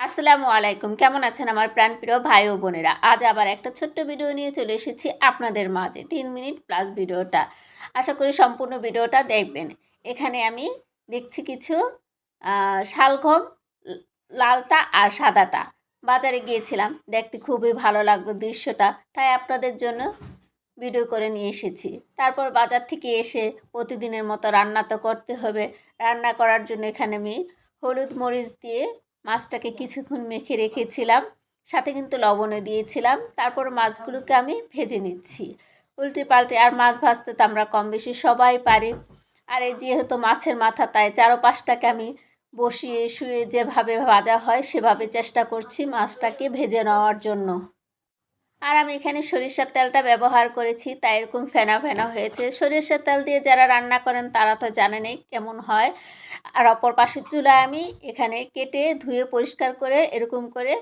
আসসালামু আলাইকুম। কেমন আছেন আমার প্রাণপ্রিয় ভাই ও বোনেরা? আজ আবার একটা ছোট্ট ভিডিও নিয়ে চলে এসেছি আপনাদের মাঝে। তিন মিনিট প্লাস ভিডিওটা। আশা করি সম্পূর্ণ ভিডিওটা দেখবেন। এখানে আমি দেখছি কিছু আহ, শালগম লালটা আর সাদাটা। বাজারে গিয়েছিলাম। দেখতে খুবই ভালো লাগল দৃশ্যটা। তাই আপনাদের জন্য ভিডিও করে নিয়ে এসেছি। তারপর বাজার থেকে এসে প্রতিদিনের মতো রান্না তো করতে হবে। রান্না করার জন্য এখানে আমি হলুদ মরিচ দিয়ে মাছটাকে কিছুক্ষণ মেখে রেখেছিলাম, সাথে কিন্তু লবণও দিয়েছিলাম, তারপর মাছগুলোকে আমি ভেজে নিচ্ছি। উল্টে পাল্টে আর মাছ ভাজতে তো আমরা কম বেশি সবাই পারি। আর এই যেহেতু মাছের মাথা, তাই চারোপাশটাকে আমি বসিয়ে শুয়ে যেভাবে ভাজা হয়, সেভাবে চেষ্টা করছি মাছটাকে ভেজে নেওয়ার জন্য। আর আমি এখানে সরিষার তেলটা ব্যবহার করেছি, তাই এরকম ফেনা ফেনা হয়েছে। সরিষার তেল দিয়ে যারা রান্না করেন, তারা তো জানেনই কেমন হয়। আর অপর পাশের চুলায় আমি এখানে কেটে, ধুয়ে, পরিষ্কার করে, এরকম করে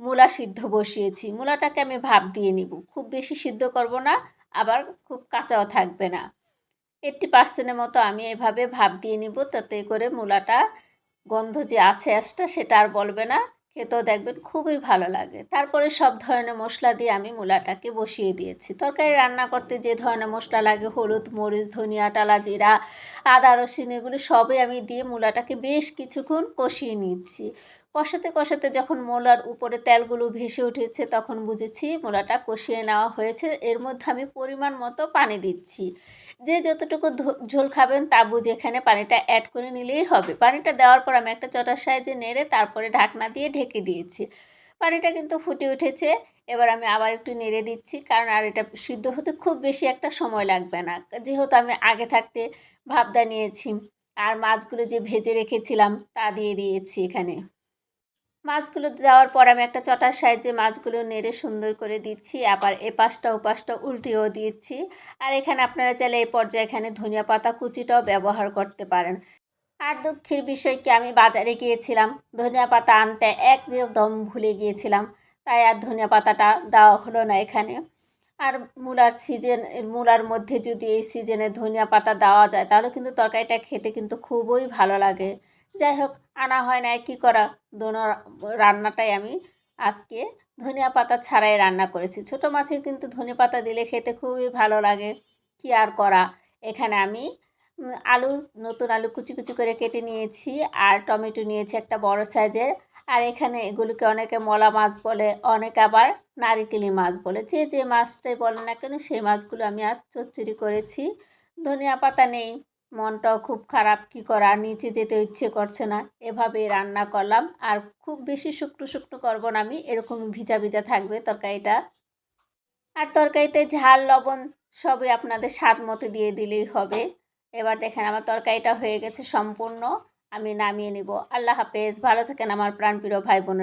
মূলা সিদ্ধ বসিয়েছি। মূলাটাকে আমি ভাপ দিয়ে নিব। খুব বেশি সিদ্ধ করব না, আবার খুব কাঁচাও থাকবে না। এইট্টি পার্সেন্টের মতো আমি এভাবে ভাপ দিয়ে নিব, তাতে করে মূলাটা গন্ধ যে আছে অ্যাসটা, সেটা আর বলবে না। খেতেও দেখবেন খুবই ভালো লাগে। তারপরে সব ধরনের মশলা দিয়ে আমি মূলাটাকে বসিয়ে দিয়েছি। তরকারি রান্না করতে যে ধরনের মশলা লাগে, হলুদ, মরিচ, ধনিয়া, টালা জিরা, আদা, রসুন, এগুলো সবই আমি দিয়ে মূলাটাকে বেশ কিছুক্ষণ কষিয়ে নিচ্ছি। কষাতে কষাতে যখন মূলার উপরে তেলগুলো ভেসে উঠেছে, তখন বুঝেছি মূলাটা কষিয়ে নেওয়া হয়েছে। এর মধ্যে আমি পরিমাণ মতো পানি দিচ্ছি। যে যতটুকু ঝোল খাবেন তা বুঝে এখানে পানিটা অ্যাড করে নিলেই হবে। পানিটা দেওয়ার পর আমি একটা চটার সাইজে নেড়ে তারপরে ঢাকনা দিয়ে ঢেকে দিয়েছি। পানিটা কিন্তু ফুটে উঠেছে। এবার আমি আবার একটু নেড়ে দিচ্ছি, কারণ আর এটা সিদ্ধ হতে খুব বেশি একটা সময় লাগবে না। যেহেতু আমি আগে থাকতে ভাবদা নিয়েছি, আর মাছগুলো যে ভেজে রেখেছিলাম তা দিয়ে দিয়েছি এখানে। মাছগুলো দেওয়ার পর আমি একটা চটার সাহায্যে মাছগুলো নেড়ে সুন্দর করে দিচ্ছি, আবার এ পাশটা ও পাশটা উল্টিয়েও দিচ্ছি। আর এখানে আপনারা চাইলে এই পর্যায়ে এখানে ধনিয়া পাতা কুচিটাও ব্যবহার করতে পারেন। আর দুঃখের বিষয় কি, আমি বাজারে গিয়েছিলাম, ধনিয়া পাতা আনতে একদম ভুলে গিয়েছিলাম, তাই আর ধনিয়া পাতাটা দেওয়া হলো না এখানে। আর মূলার সিজন, মূলার মধ্যে যদি এই সিজনে ধনিয়া পাতা দেওয়া যায়, তাহলে কিন্তু তরকারিটা খেতে কিন্তু খুবই ভালো লাগে। যাই হোক, আনা হয় না কী করা? দোনো রান্নাটাই আমি আজকে ধনিয়া পাতা ছাড়াই রান্না করেছি। ছোটো মাছে কিন্তু ধনে পাতা দিলে খেতে খুবই ভালো লাগে। কি আর করা? এখানে আমি আলু, নতুন আলু কুচি কুচি করে কেটে নিয়েছি আর টমেটো নিয়েছি একটা বড় সাইজের। আর এখানে এগুলোকে অনেকে মলা মাছ বলে, অনেকে আবার নারিকেলি মাছ বলে। যে যে মাছটাই বলে না কেন, সেই মাছগুলো আমি আর চচ্চড়ি করেছি। ধনিয়া পাতা নেই। মনটাও খুব খারাপ, কি করা? নিচে যেতে ইচ্ছে করছে না। এভাবে রান্না করলাম। আর খুব বেশি শুকনো শুকনো করব না আমি, এরকম ভিজা ভিজা থাকবে তরকারিটা। আর তরকারিতে ঝাল, লবণ সবই আপনাদের স্বাদ মতো দিয়ে দিলেই হবে। এবার দেখেন আমার তরকারিটা হয়ে গেছে সম্পূর্ণ। আমি নামিয়ে নিব। আল্লাহ হাফেজ। ভালো থাকেন আমার প্রাণপ্রিয় ভাই বোনেরা।